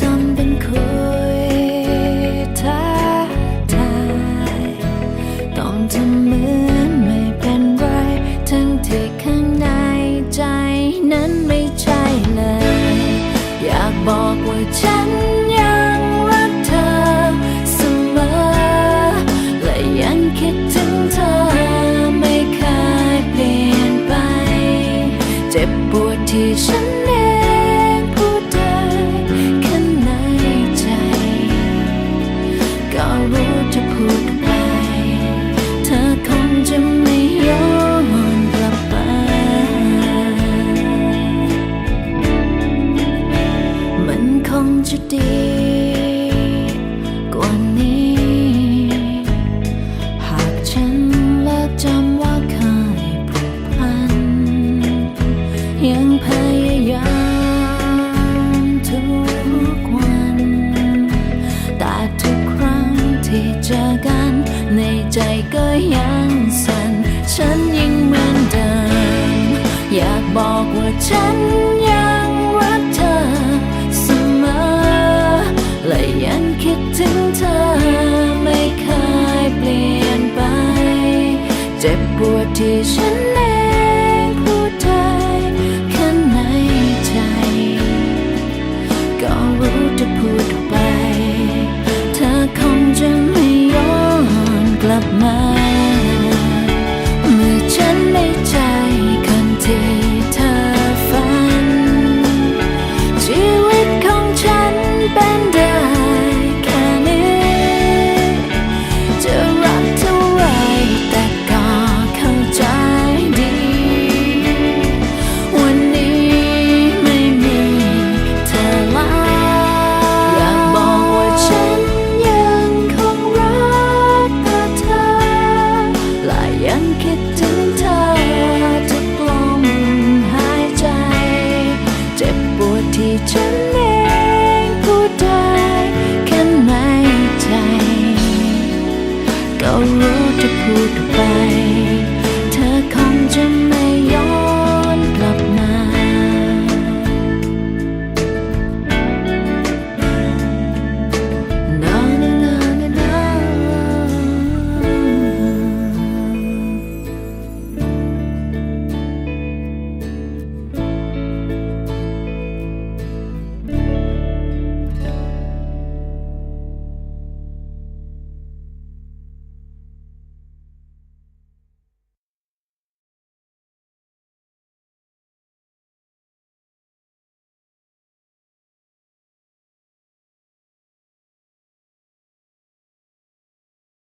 จำเป็นคุยท้าทายต้องทำเหมือนไม่เป็นไร ทั้งที่ข้างในใจนั้นไม่ใช่เลย อยากบอกว่าฉันยังรักเธอเสมอ และยังคิดถึงเธอไม่เคยเปลี่ยนไป เจ็บปวดที่ฉัน ผูกพันยังพยาย ใจก็ยังสั่น ฉันยังเหมือนเดิม อยากบอกว่าฉันยังรักเธอเสมอ และยังคิดถึงเธอไม่เคยเปลี่ยนไป เจ็บปวดที่ฉันเอ ฉันไม่เจ alone